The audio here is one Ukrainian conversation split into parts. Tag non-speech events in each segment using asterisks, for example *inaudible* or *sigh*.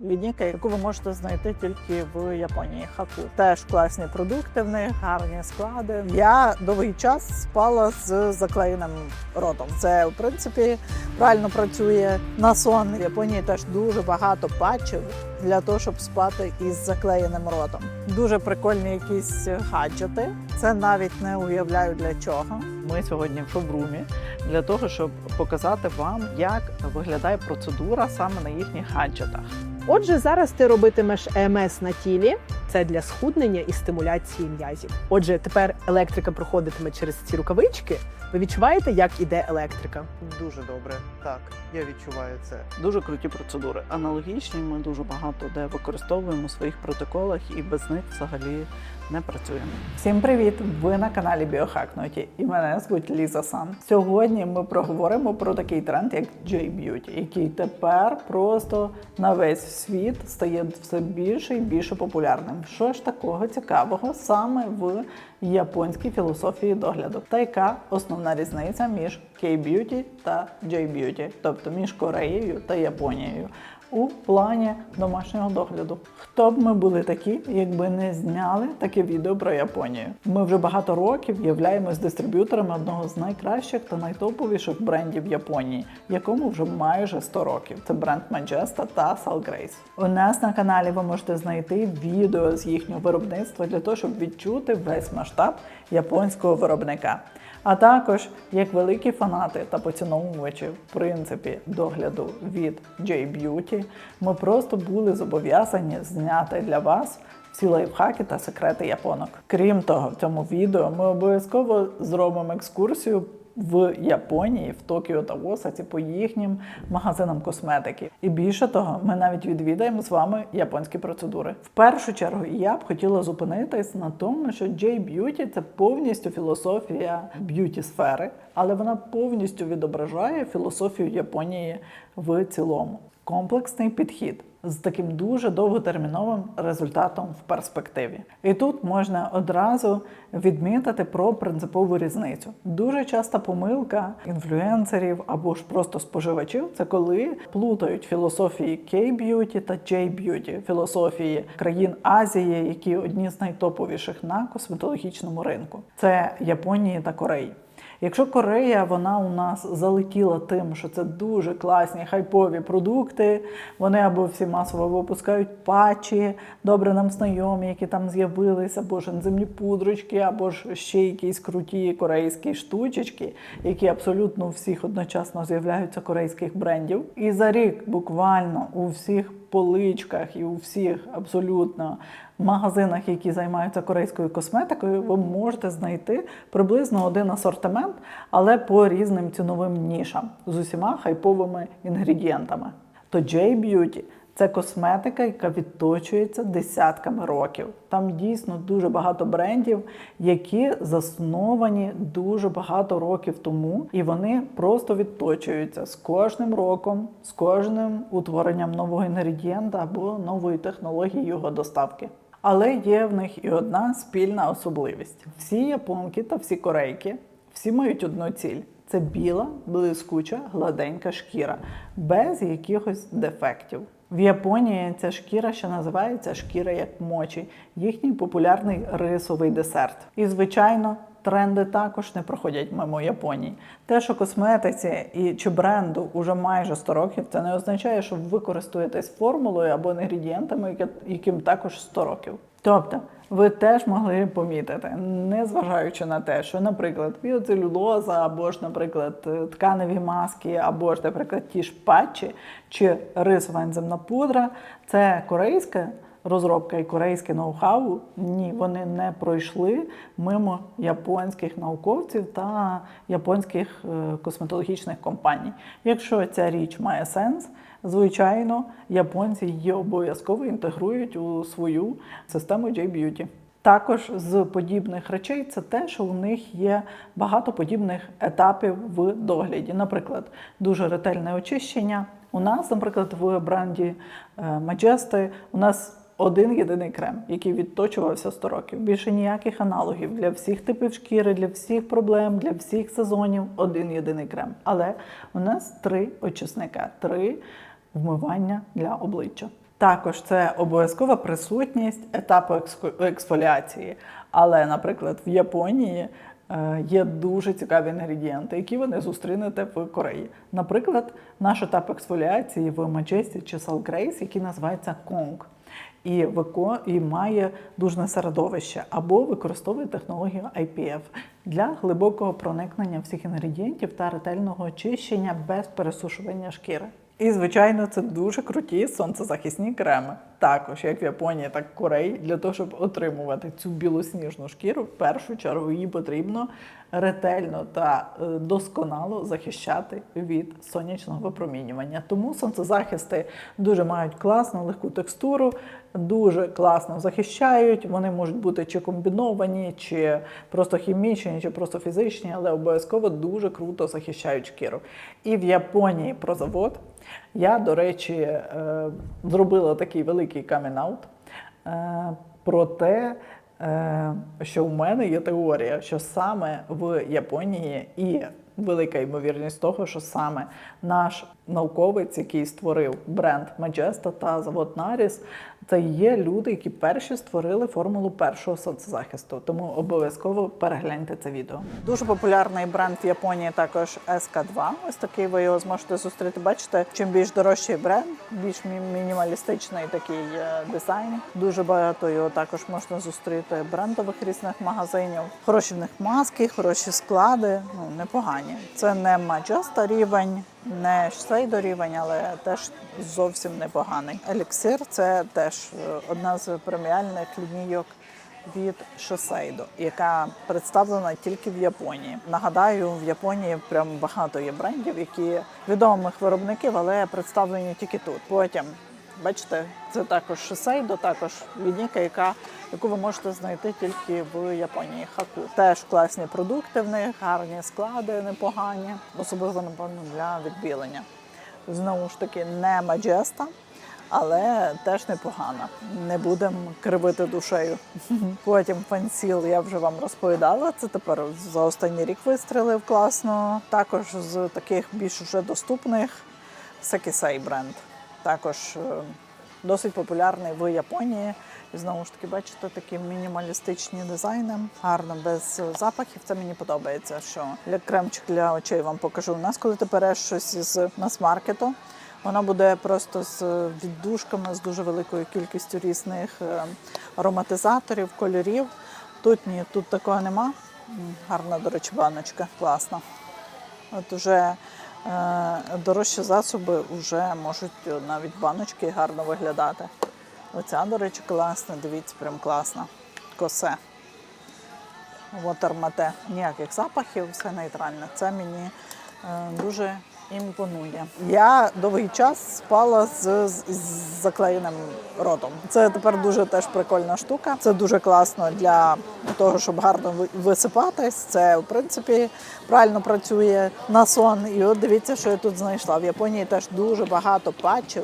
Лінійка, яку ви можете знайти тільки в Японії. Хаку теж класні продукти в них, гарні склади. Я довгий час спала з заклеєним ротом. Це в принципі правильно працює на сон. В Японії теж дуже багато патчів для того, щоб спати із заклеєним ротом. Дуже прикольні якісь гаджети. Це навіть не уявляю для чого. Ми сьогодні в шоурумі для того, щоб показати вам, як виглядає процедура саме на їхніх гаджетах. Отже, зараз ти робитимеш ЕМС на тілі. Це для схуднення і стимуляції м'язів. Отже, тепер електрика проходитиме через ці рукавички. Ви відчуваєте, як іде електрика? Дуже добре. Так, я відчуваю це. Дуже круті процедури. Аналогічні ми дуже багато де використовуємо у своїх протоколах і без них взагалі не працюємо. Всім привіт! Ви на каналі Біохакнуті і мене звуть Ліза Сан. Сьогодні ми проговоримо про такий тренд, як J-Beauty, який тепер просто на весь світ стає все більше і більше популярним. Що ж такого цікавого саме в японській філософії догляду? Та яка основна різниця між K-Beauty та J-Beauty, тобто між Кореєю та Японією? У плані домашнього догляду. Хто б ми були такі, якби не зняли таке відео про Японію? Ми вже багато років являємось дистриб'юторами одного з найкращих та найтоповіших брендів Японії, якому вже майже 100 років. Це бренд Majesta та Salgrace. У нас на каналі ви можете знайти відео з їхнього виробництва для того, щоб відчути весь масштаб японського виробника. А також як великі фанати та поціновувачі в принципі догляду від J-Beauty, ми просто були зобов'язані зняти для вас всі лайфхаки та секрети японок. Крім того, в цьому відео ми обов'язково зробимо екскурсію. В Японії, в Токіо та Осаці по їхнім магазинам косметики. І більше того, ми навіть відвідаємо з вами японські процедури. В першу чергу я б хотіла зупинитись на тому, що J-Beauty – це повністю філософія б'юті сфери, але вона повністю відображає філософію Японії в цілому. Комплексний підхід з таким дуже довготерміновим результатом в перспективі. І тут можна одразу відмітити про принципову різницю. Дуже часта помилка інфлюенсерів або ж просто споживачів це коли плутають філософії K-beauty та J-beauty, філософії країн Азії, які одні з найтоповіших на косметологічному ринку. Це Японії та Кореї. Якщо Корея, вона у нас залетіла тим, що це дуже класні хайпові продукти. Вони або всі масово випускають патчі, добре нам знайомі, які там з'явилися, або ж ензимні пудрочки, або ж ще якісь круті корейські штучечки, які абсолютно у всіх одночасно з'являються корейських брендів. І за рік буквально у всіх поличках і у всіх абсолютно магазинах, які займаються корейською косметикою, ви можете знайти приблизно один асортимент, але по різним ціновим нішам з усіма хайповими інгредієнтами. То J-Beauty – це косметика, яка відточується десятками років. Там дійсно дуже багато брендів, які засновані дуже багато років тому, і вони просто відточуються з кожним роком, з кожним утворенням нового інгредієнта або нової технології його доставки. Але є в них і одна спільна особливість: всі японки та всі корейки всі мають одну ціль. Це біла, блискуча, гладенька шкіра, без якихось дефектів. В Японії ця шкіра ще називається шкіра як мочі, їхній популярний рисовий десерт. І, звичайно, тренди також не проходять мимо Японії. Те, що косметиці і чи бренду уже майже 100 років, це не означає, що ви користуєтесь формулою або інгредієнтами, яким також 100 років. Тобто, ви теж могли помітити, незважаючи на те, що, наприклад, біоцелюлоза, або ж, наприклад, е, тканеві маски, або ж, наприклад, ті ж патчі чи рисова ензимна пудра, це корейська розробка і корейське ноу-хау. Ні, вони не пройшли мимо японських науковців та японських е, косметологічних компаній. Якщо ця річ має сенс, звичайно, японці її обов'язково інтегрують у свою систему J-Beauty. Також з подібних речей це те, що у них є багато подібних етапів в догляді. Наприклад, дуже ретельне очищення. У нас, наприклад, в бренді е, Majesty у нас один єдиний крем, який відточувався 100 років. Більше ніяких аналогів для всіх типів шкіри, для всіх проблем, для всіх сезонів. Один єдиний крем. Але у нас три очисника, три вмивання для обличчя. Також це обов'язкова присутність етапу ексфоліації. Але, наприклад, в Японії е, є дуже цікаві інгредієнти, які ви не зустрінете в Кореї. Наприклад, наш етап ексфоліації в Majesty чи Sal Grace, який називається Конг. І, вико... і має дужне середовище або використовує технологію IPF для глибокого проникнення всіх інгредієнтів та ретельного очищення без пересушування шкіри. І, звичайно, це дуже круті сонцезахисні креми. Також, як в Японії, так і в Кореї, для того, щоб отримувати цю білосніжну шкіру, в першу чергу її потрібно ретельно та е, досконало захищати від сонячного випромінювання. Тому сонцезахисти дуже мають класну легку текстуру, дуже класно захищають. Вони можуть бути чи комбіновані, чи просто хімічні, чи просто фізичні, але обов'язково дуже круто захищають шкіру. І в Японії про завод я, до речі, е, зробила такий великий камін-аут е, про те, е, що в мене є теорія, що саме в Японії і велика ймовірність того, що саме наш науковець, який створив бренд Majesto та завод Наріс, це є люди, які перші створили формулу першого соцзахисту. Тому обов'язково перегляньте це відео. Дуже популярний бренд в Японії також SK2. Ось такий ви його зможете зустріти. Бачите, чим більш дорожчий бренд, більш мінімалістичний такий е, дизайн. Дуже багато його також можна зустріти брендових різних магазинів. Хороші в них маски, хороші склади. Ну непогані. Це не Majesto рівень, не Shiseido рівень, але теж зовсім непоганий. Еліксир це теж е, одна з преміальних лінійок від Шосейдо, яка представлена тільки в Японії. Нагадаю, в Японії прям багато є брендів, які відомих виробників, але представлені тільки тут. Потім бачите, це також Shiseido, також лінійка, яка яку ви можете знайти тільки в Японії. Хаку теж класні продукти в них, гарні склади, непогані, особливо напевно для відбілення. Знову ж таки, не Majesto, але теж непогана. Не будемо кривити душею. *laughs* Потім фансіл я вже вам розповідала. Це тепер за останній рік вистрілив класно. Також з таких більш вже доступних Секісей бренд. Також е, досить популярний в Японії. І знову ж таки, бачите, такі мінімалістичні дизайни, гарно без запахів. Це мені подобається. Що для кремчик для очей вам покажу. У нас, коли ти береш щось із мас-маркету, Воно буде просто з віддушками, з дуже великою кількістю різних е, ароматизаторів, кольорів. Тут ні, тут такого нема. Гарна, до речі, баночка, класна. От уже е, дорожчі засоби вже можуть е, навіть баночки гарно виглядати. Оця, до речі, класна, дивіться, прям класна. Косе. Watermate. Ніяких запахів, все нейтральне. Це мені е, дуже імпонує. Я довгий час спала з, з, заклеєним ротом. Це тепер дуже теж прикольна штука. Це дуже класно для того, щоб гарно висипатись. Це в принципі правильно працює на сон. І от дивіться, що я тут знайшла. В Японії теж дуже багато патчів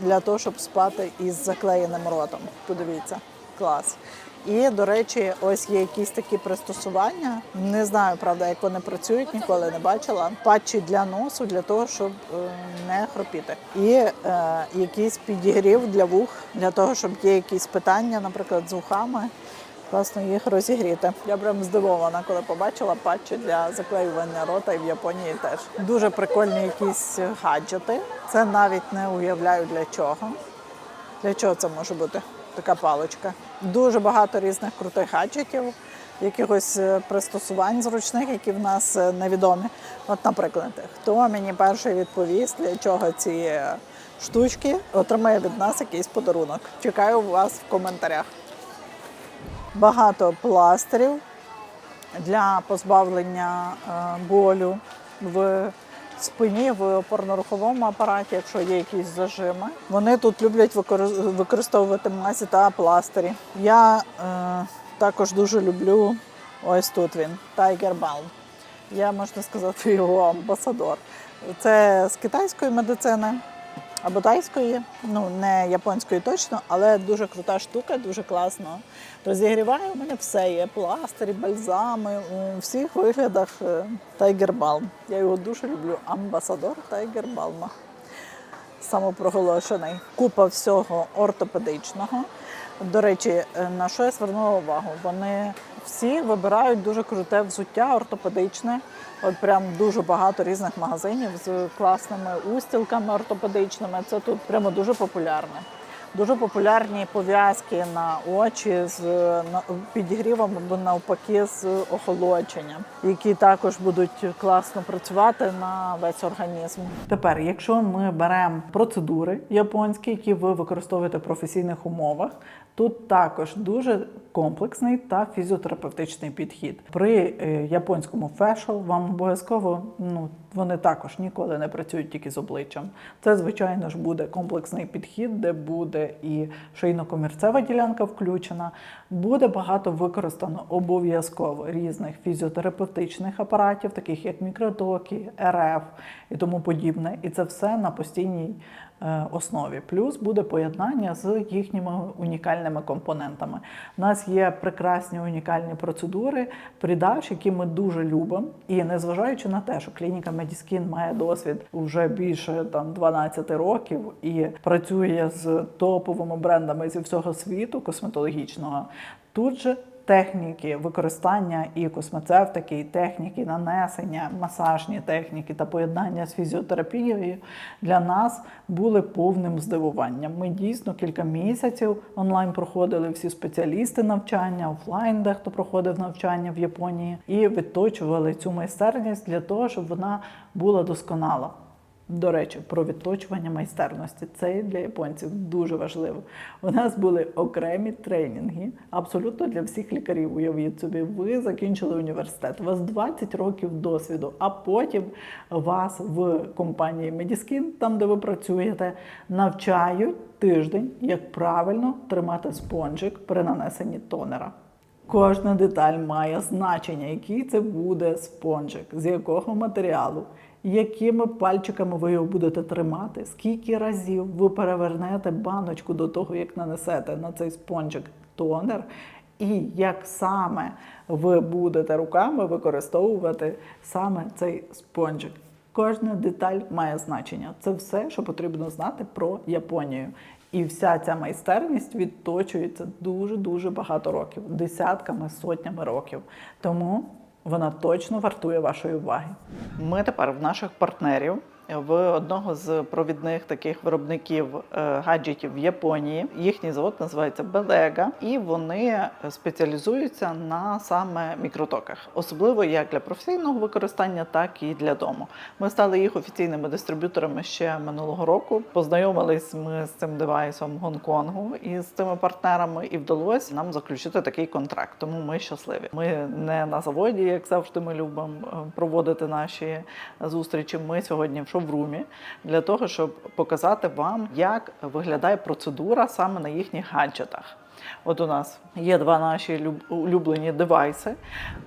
для того, щоб спати із заклеєним ротом. Подивіться, клас. І, до речі, ось є якісь такі пристосування. Не знаю, правда, як вони працюють, ніколи не бачила. Патчі для носу для того, щоб е, не хропіти. І е, якийсь підігрів для вух, для того, щоб є якісь питання, наприклад, з вухами. Класно їх розігріти. Я прям здивована, коли побачила патчі для заклеювання рота і в Японії теж. Дуже прикольні якісь гаджети. Це навіть не уявляю для чого. Для чого це може бути? Така паличка. Дуже багато різних крутих гаджетів, якихось е, пристосувань зручних, які в нас е, невідомі. От, наприклад, хто мені перший відповість, для чого ці е, штучки, отримає від нас якийсь подарунок. Чекаю вас в коментарях. Багато пластирів для позбавлення болю в спині, в опорно-руховому апараті, якщо є якісь зажими. Вони тут люблять використовувати мазі та пластирі. Я е, також дуже люблю ось тут він Tiger Balm. Я можна сказати його амбасадор. Це з китайської медицини або тайської, ну не японської точно, але дуже крута штука, дуже класно. Розігріває у мене все. Є пластирі, бальзами у всіх виглядах е, Tiger Balm. Я його дуже люблю. Амбасадор Tiger Balm. самопроголошений. Купа всього ортопедичного. До речі, е, на що я звернула увагу? Вони всі вибирають дуже круте взуття ортопедичне. От прям дуже багато різних магазинів з класними устілками ортопедичними. Це тут прямо дуже популярне. Дуже популярні пов'язки на очі з підігрівом або навпаки з охолодженням, які також будуть класно працювати на весь організм. Тепер, якщо ми беремо процедури японські, які ви використовуєте в професійних умовах, тут також дуже комплексний та фізіотерапевтичний підхід. При е, японському фешл вам обов'язково ну вони також ніколи не працюють тільки з обличчям. Це, звичайно ж, буде комплексний підхід, де буде і шийно-комірцева ділянка включена. Буде багато використано обов'язково різних фізіотерапевтичних апаратів, таких як мікротоки, РФ і тому подібне. І це все на постійній основі. Плюс буде поєднання з їхніми унікальними компонентами. У нас є прекрасні унікальні процедури, придаш, які ми дуже любимо. І незважаючи на те, що клініка Медіскін має досвід вже більше там 12 років і працює з топовими брендами зі всього світу косметологічного, тут же техніки використання і космецевтики, і техніки нанесення, масажні техніки та поєднання з фізіотерапією для нас були повним здивуванням. Ми дійсно кілька місяців онлайн проходили всі спеціалісти навчання, офлайн дехто проходив навчання в Японії і відточували цю майстерність для того, щоб вона була досконала. До речі, про відточування майстерності це для японців дуже важливо. У нас були окремі тренінги, абсолютно для всіх лікарів. Уявіть собі, ви закінчили університет, у вас 20 років досвіду, а потім вас в компанії Медіскін, там де ви працюєте, навчають тиждень, як правильно тримати спонжик при нанесенні тонера. Кожна деталь має значення, який це буде спонжик, з якого матеріалу, якими пальчиками ви його будете тримати, скільки разів ви перевернете баночку до того, як нанесете на цей спонжик тонер, і як саме ви будете руками використовувати саме цей спонжик. Кожна деталь має значення. Це все, що потрібно знати про Японію. І вся ця майстерність відточується дуже дуже багато років, десятками, сотнями років. Тому вона точно вартує вашої уваги. Ми тепер в наших партнерів. В одного з провідних таких виробників е, гаджетів в Японії їхній завод називається Белега, і вони спеціалізуються на саме мікротоках, особливо як для професійного використання, так і для дому. Ми стали їх офіційними дистриб'юторами ще минулого року. Познайомились ми з цим девайсом Гонконгу і з цими партнерами, і вдалося нам заключити такий контракт. Тому ми щасливі. Ми не на заводі, як завжди, ми любимо е, проводити наші зустрічі. Ми сьогодні в шоурумі для того, щоб показати вам, як виглядає процедура саме на їхніх гаджетах. От у нас є два наші улюблені девайси.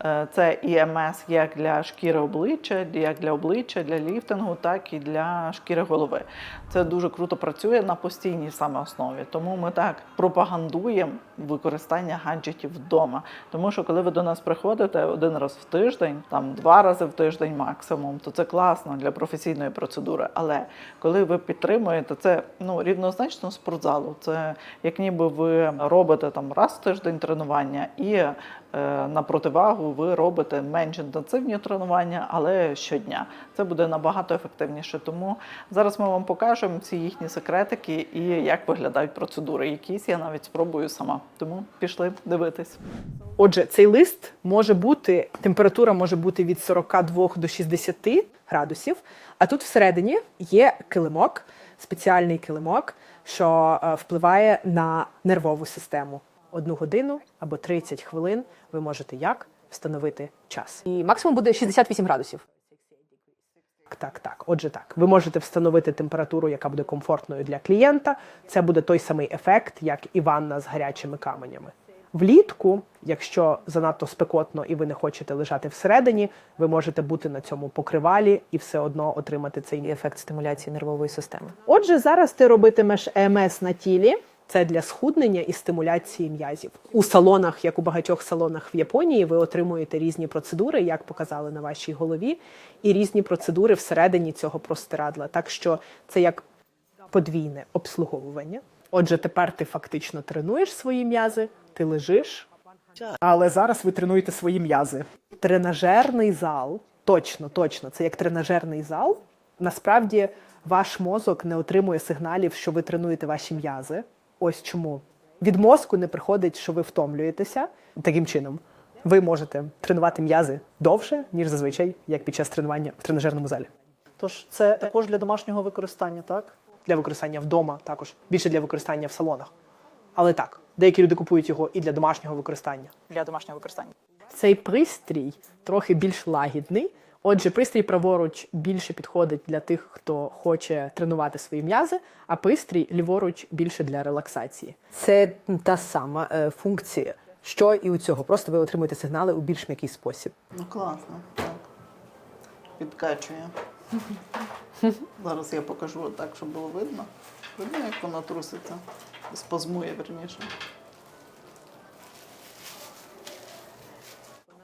Е, Це ІМС як для шкіри обличчя, як для обличчя, для ліфтингу, так і для шкіри голови. Це дуже круто працює на постійній саме основі. Тому ми так пропагандуємо використання гаджетів вдома. Тому що коли ви до нас приходите один раз в тиждень, там два рази в тиждень максимум, то це класно для професійної процедури. Але коли ви підтримуєте це ну рівнозначно спортзалу, це як ніби ви робите там раз в тиждень тренування і е, на противагу ви робите менш інтенсивні тренування, але щодня. Це буде набагато ефективніше. Тому зараз ми вам покажемо ці їхні секретики і як виглядають процедури. Якісь я навіть спробую сама. Тому пішли дивитись. Отже, цей лист може бути, температура може бути від 42 до 60 градусів. А тут всередині є килимок, спеціальний килимок, що е, впливає на нервову систему. Одну годину або 30 хвилин ви можете як встановити час. І максимум буде 68 градусів. Так, так, так. Отже, так. Ви можете встановити температуру, яка буде комфортною для клієнта. Це буде той самий ефект, як і ванна з гарячими каменями. Влітку, якщо занадто спекотно і ви не хочете лежати всередині, ви можете бути на цьому покривалі і все одно отримати цей ефект. Стимуляції нервової системи. Отже, зараз ти робитимеш ЕМС на тілі. Це для схуднення і стимуляції м'язів. У салонах, як у багатьох салонах в Японії, ви отримуєте різні процедури, як показали на вашій голові, і різні процедури всередині цього простирадла. Так що це як подвійне обслуговування. Отже, тепер ти фактично тренуєш свої м'язи, ти лежиш, але зараз ви тренуєте свої м'язи. Тренажерний зал, точно, точно, це як тренажерний зал. Насправді ваш мозок не отримує сигналів, що ви тренуєте ваші м'язи. Ось чому. Від мозку не приходить, що ви втомлюєтеся. Таким чином, ви можете тренувати м'язи довше, ніж зазвичай, як під час тренування в тренажерному залі. Тож це також для домашнього використання, так? Для використання вдома також, більше для використання в салонах. Але так, деякі люди купують його і для домашнього використання. Для домашнього використання. Цей пристрій трохи більш лагідний. Отже, пристрій праворуч більше підходить для тих, хто хоче тренувати свої м'язи, а пристрій ліворуч більше для релаксації. Це та сама е, функція, що і у цього. Просто ви отримуєте сигнали у більш м'який спосіб. Ну класно, так. Підкачує. *laughs* Зараз я покажу так, щоб було видно. Видно, як вона труситься. Спазмує верніше.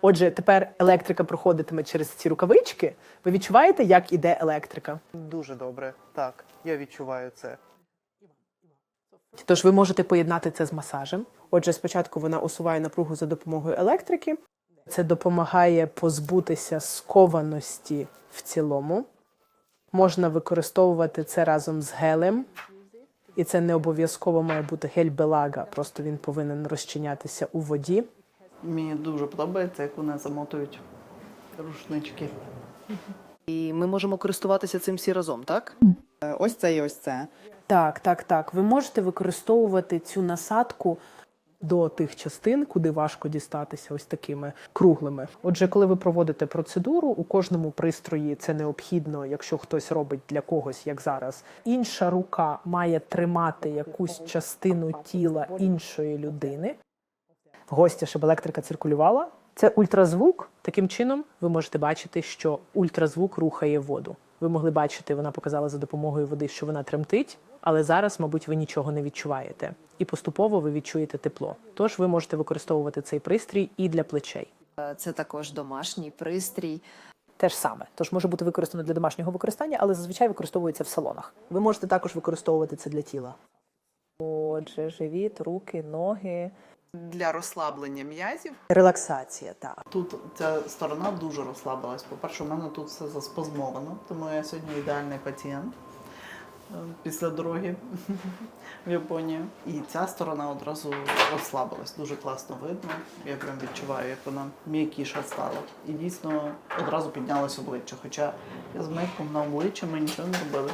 Отже, тепер електрика проходитиме через ці рукавички. Ви відчуваєте, як іде електрика? Дуже добре. Так, я відчуваю це. Тож ви можете поєднати це з масажем. Отже, спочатку вона усуває напругу за допомогою електрики. Це допомагає позбутися скованості в цілому. Можна використовувати це разом з гелем. І це не обов'язково має бути гель белага, просто він повинен розчинятися у воді. Мені дуже подобається, як вони замотують рушнички. І ми можемо користуватися цим всі разом, так? Е, Ось це і ось це. Так, так, так. Ви можете використовувати цю насадку до тих частин, куди важко дістатися, ось такими круглими. Отже, коли ви проводите процедуру, у кожному пристрої це необхідно, якщо хтось робить для когось, як зараз. Інша рука має тримати якусь частину тіла іншої людини. Гостя, щоб електрика циркулювала. Це ультразвук. Таким чином ви можете бачити, що ультразвук рухає воду. Ви могли бачити, вона показала за допомогою води, що вона тремтить, але зараз, мабуть, ви нічого не відчуваєте. І поступово ви відчуєте тепло. Тож ви можете використовувати цей пристрій і для плечей. Це також домашній пристрій. Те ж саме. Тож може бути використано для домашнього використання, але зазвичай використовується в салонах. Ви можете також використовувати це для тіла. Отже, живіт, руки, ноги. Для розслаблення м'язів Релаксація, так. Тут ця сторона дуже розслабилась. По-перше, у мене тут все заспазмовано, тому я сьогодні ідеальний пацієнт е, після дороги в Японію. І ця сторона одразу розслабилась. Дуже класно видно. Я прям відчуваю, як вона м'якіша стала. І дійсно одразу піднялось обличчя. Хоча я з мейком на обличчя ми нічого не робили.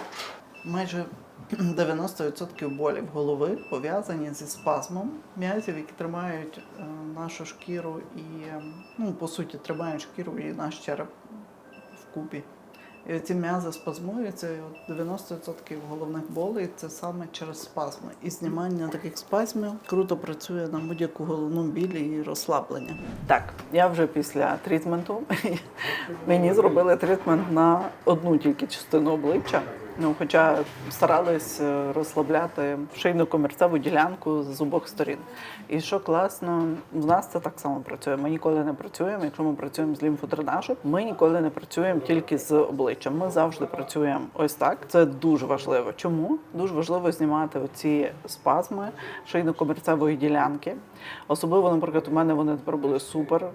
Майже 90% болів голови пов'язані зі спазмом м'язів, які тримають е, нашу шкіру і, е, ну, по суті, тримають шкіру і наш череп вкупі. І ці м'язи спазмуються, і 90% головних болей це саме через спазми. І знімання таких спазмів круто працює на будь-яку головну біль і розслаблення. Так, я вже після трітменту. *laughs* Мені зробили трітмент на одну тільки частину обличчя. Ну, хоча старались е, розслабляти шийну комірцеву ділянку з обох сторін. І що класно, в нас це так само працює. Ми ніколи не працюємо. Якщо ми працюємо з лімфодренажем, ми ніколи не працюємо тільки з обличчям. Ми завжди працюємо ось так. Це дуже важливо. Чому? Дуже важливо знімати оці спазми шийно-комірцевої ділянки. Особливо, наприклад, у мене вони тепер були супер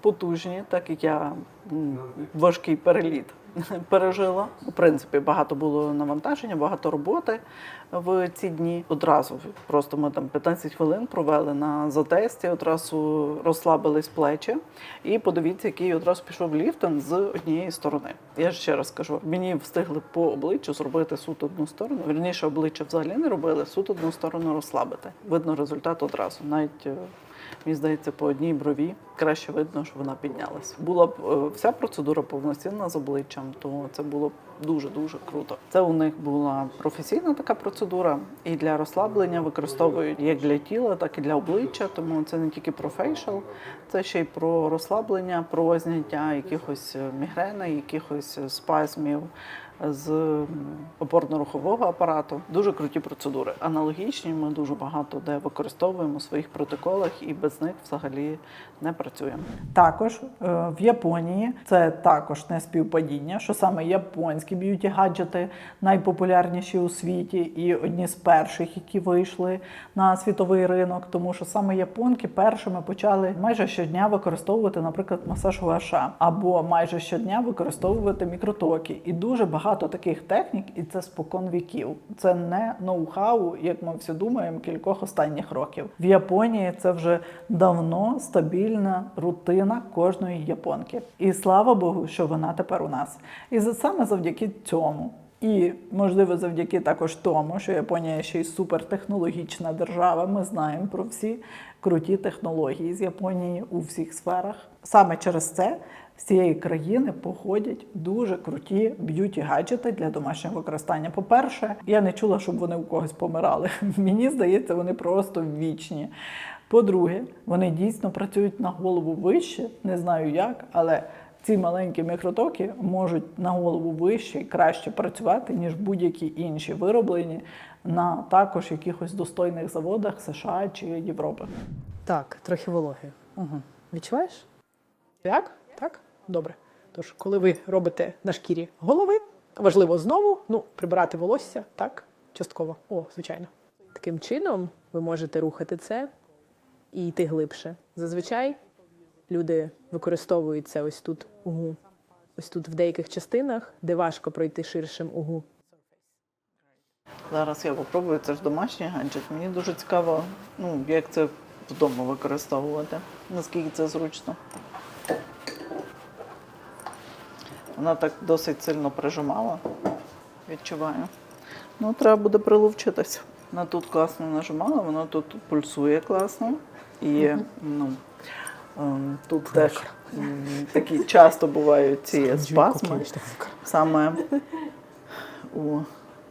потужні, так як я важкий переліт пережила. У принципі, багато було навантаження, багато роботи в ці дні. Одразу просто ми там 15 хвилин провели на затесті, одразу розслабились плечі. І подивіться, який одразу пішов ліфтинг з однієї сторони. Я ще раз кажу, мені встигли по обличчю зробити суд одну сторону. Вірніше, обличчя взагалі не робили, суд одну сторону розслабити. Видно результат одразу. Навіть е, Мені здається, по одній брові краще видно, що вона піднялась. Була б е, вся процедура повноцінна з обличчям, то це було б дуже дуже круто. Це у них була професійна така процедура, і для розслаблення використовують як для тіла, так і для обличчя. Тому це не тільки про фейшал, це ще й про розслаблення, про зняття якихось е, мігрени, якихось е, спазмів з опорно-рухового апарату. Дуже круті процедури. Аналогічні ми дуже багато де використовуємо у своїх протоколах і без них взагалі не працюємо. Також е, в Японії це також не співпадіння, що саме японські американські б'юті гаджети, найпопулярніші у світі, і одні з перших, які вийшли на світовий ринок, тому що саме японки першими почали майже щодня використовувати, наприклад, масаж гуаша, або майже щодня використовувати мікротоки. І дуже багато таких технік, і це спокон віків. Це не ноу-хау, як ми всі думаємо, кількох останніх років. В Японії це вже давно стабільна рутина кожної японки. І слава Богу, що вона тепер у нас. І за- саме завдяки цьому. І можливо завдяки також тому, що Японія ще й супертехнологічна держава. Ми знаємо про всі круті технології з Японії у всіх сферах. Саме через це з цієї країни походять дуже круті б'юті-гаджети для домашнього використання. По-перше, я не чула, щоб вони у когось помирали. *laughs* Мені здається, вони просто вічні. По-друге, вони дійсно працюють на голову вище, не знаю як, але ці маленькі мікротоки можуть на голову вище і краще працювати, ніж будь-які інші вироблені на також якихось достойних заводах США чи Європи. Так, трохи вологи. Угу. Відчуваєш? Так? Так? Добре. Тож, коли ви робите на шкірі голови, важливо знову ну, прибирати волосся, так? Частково. О, звичайно. Таким чином ви можете рухати це і йти глибше. Зазвичай люди використовують це ось тут угу. Ось тут в деяких частинах, де важко пройти ширшим угу. Зараз я попробую, це ж домашній гаджет. Мені дуже цікаво, ну, як це вдома використовувати, наскільки це зручно. Вона так досить сильно прижимала, відчуваю. Ну, треба буде приловчитися. Вона тут класно нажимала, воно тут пульсує класно. І *laughs* ну, тут теж такі часто бувають ці спазми саме у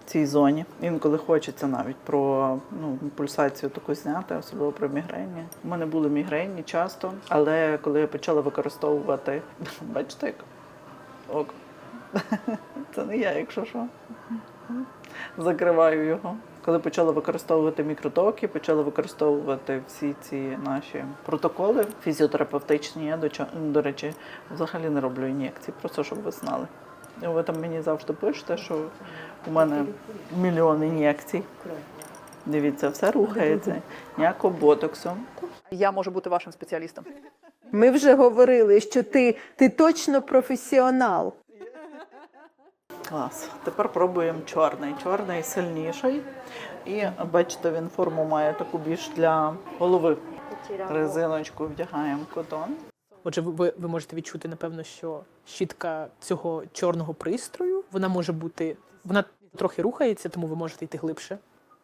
цій зоні. Інколи хочеться навіть про ну, пульсацію таку зняти, особливо при мігрені. У мене були мігрені часто, але коли я почала використовувати, *laughs* бачите, як ок. *laughs* Це не я, якщо що. Закриваю його. Коли почала використовувати мікротоки, почала використовувати всі ці наші протоколи фізіотерапевтичні. Я до, до речі, взагалі не роблю ін'єкцій, просто щоб ви знали. Ви там мені завжди пишете, що у мене мільйон ін'єкцій. Дивіться, все рухається. Ніякого ботоксу. Я можу бути вашим спеціалістом. Ми вже говорили, що ти, ти точно професіонал. Клас. Тепер пробуємо чорний. Чорний сильніший. І бачите, він форму має таку більш для голови. Резиночку вдягаємо котон. Отже, ви- ви, ви можете відчути, напевно, що щітка цього чорного пристрою вона може бути. Вона трохи рухається, тому ви можете йти глибше.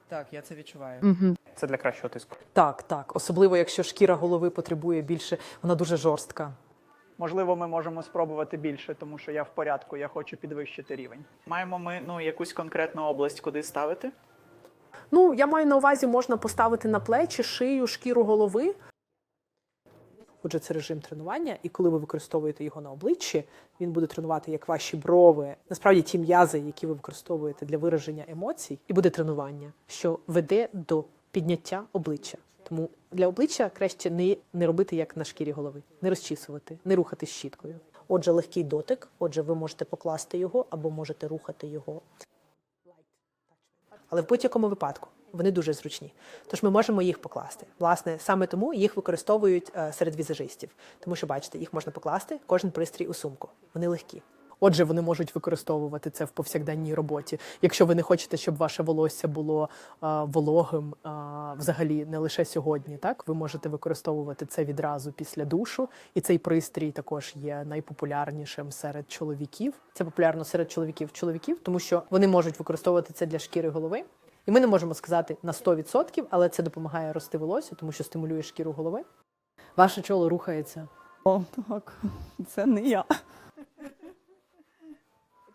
Так, я це відчуваю. Угу. Це для кращого тиску. Так, так. Особливо, якщо шкіра голови потребує більше, вона дуже жорстка. Можливо, ми можемо спробувати більше, тому що я в порядку, я хочу підвищити рівень. Маємо ми ну якусь конкретну область, куди ставити. Ну, я маю на увазі, можна поставити на плечі, шию, шкіру голови. Отже, це режим тренування, і коли ви використовуєте його на обличчі, він буде тренувати як ваші брови, насправді ті м'язи, які ви використовуєте для вираження емоцій, і буде тренування, що веде до підняття обличчя. Тому для обличчя краще не, не робити як на шкірі голови, не розчісувати, не рухати щіткою. Отже, легкий дотик. Отже, ви можете покласти його або можете рухати його. Але в будь-якому випадку вони дуже зручні. Тож ми можемо їх покласти. Власне, саме тому їх використовують е, серед візажистів, тому що бачите, їх можна покласти кожен пристрій у сумку. Вони легкі. Отже, вони можуть використовувати це в повсякденній роботі. Якщо ви не хочете, щоб ваше волосся було е, вологим е, взагалі не лише сьогодні, так ви можете використовувати це відразу після душу, і цей пристрій також є найпопулярнішим серед чоловіків. Це популярно серед чоловіків чоловіків, тому що вони можуть використовувати це для шкіри голови. І ми не можемо сказати на 100%, але це допомагає рости волосся, тому що стимулює шкіру голови. Ваше чоло рухається. О, так, це не я.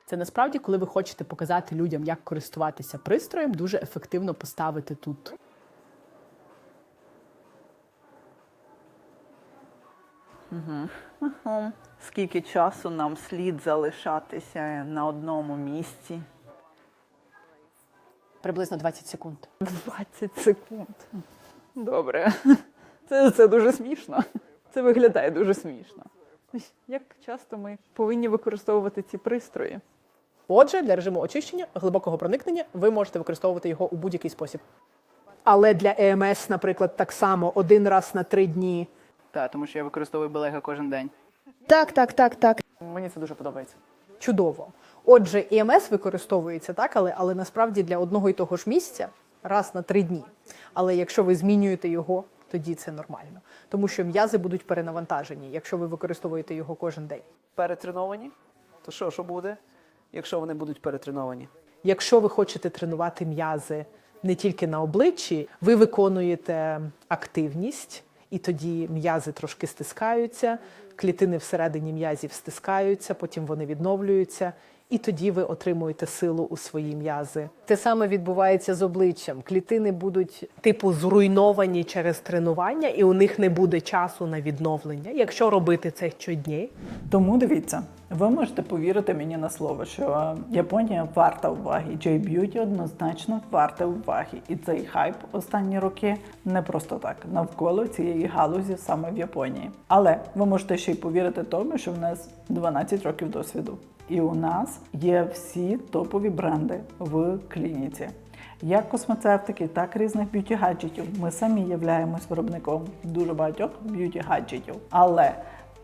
Це насправді, коли ви хочете показати людям, як користуватися пристроєм, дуже ефективно поставити тут. Ага. Скільки часу нам слід залишатися на одному місці? Приблизно 20 секунд. 20 секунд. Добре. Це, це дуже смішно. Це виглядає дуже смішно. Як часто ми повинні використовувати ці пристрої? Отже, для режиму очищення, глибокого проникнення, ви можете використовувати його у будь-який спосіб. Але для ЕМС, наприклад, так само один раз на три дні. Так, тому що я використовую Белега кожен день. Так, так, так, так. Мені це дуже подобається. Чудово. Отже, ІМС використовується так, але, але насправді для одного і того ж місця раз на три дні. Але якщо ви змінюєте його, тоді це нормально. Тому що м'язи будуть перенавантажені, якщо ви використовуєте його кожен день. Перетреновані? То що, що буде, якщо вони будуть перетреновані? Якщо ви хочете тренувати м'язи не тільки на обличчі, ви виконуєте активність, і тоді м'язи трошки стискаються, клітини всередині м'язів стискаються, потім вони відновлюються. І тоді ви отримуєте силу у свої м'язи. Те саме відбувається з обличчям. Клітини будуть типу зруйновані через тренування, і у них не буде часу на відновлення, якщо робити це щодня. Тому дивіться, ви можете повірити мені на слово, що Японія варта уваги. J-Beauty однозначно варта уваги. І цей хайп останні роки не просто так навколо цієї галузі саме в Японії. Але ви можете ще й повірити тому, що в нас 12 років досвіду. І у нас є всі топові бренди в клініці. Як космецевтики, так і різних б'юті-гаджетів. Ми самі являємось виробником дуже багатьох б'юті-гаджетів. Але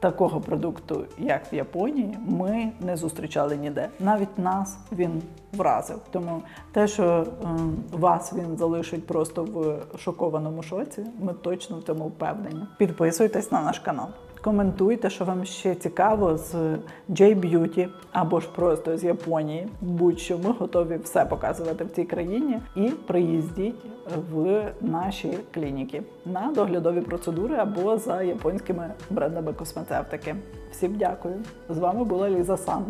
такого продукту, як в Японії, ми не зустрічали ніде. Навіть нас він вразив. Тому те, що ем, вас він залишить просто в шокованому шоці, ми точно в цьому впевнені. Підписуйтесь на наш канал. Коментуйте, що вам ще цікаво з J-Beauty або ж просто з Японії. Будь-що ми готові все показувати в цій країні. І приїздіть в наші клініки на доглядові процедури або за японськими брендами косметевтики. Всім дякую! З вами була Ліза Сан.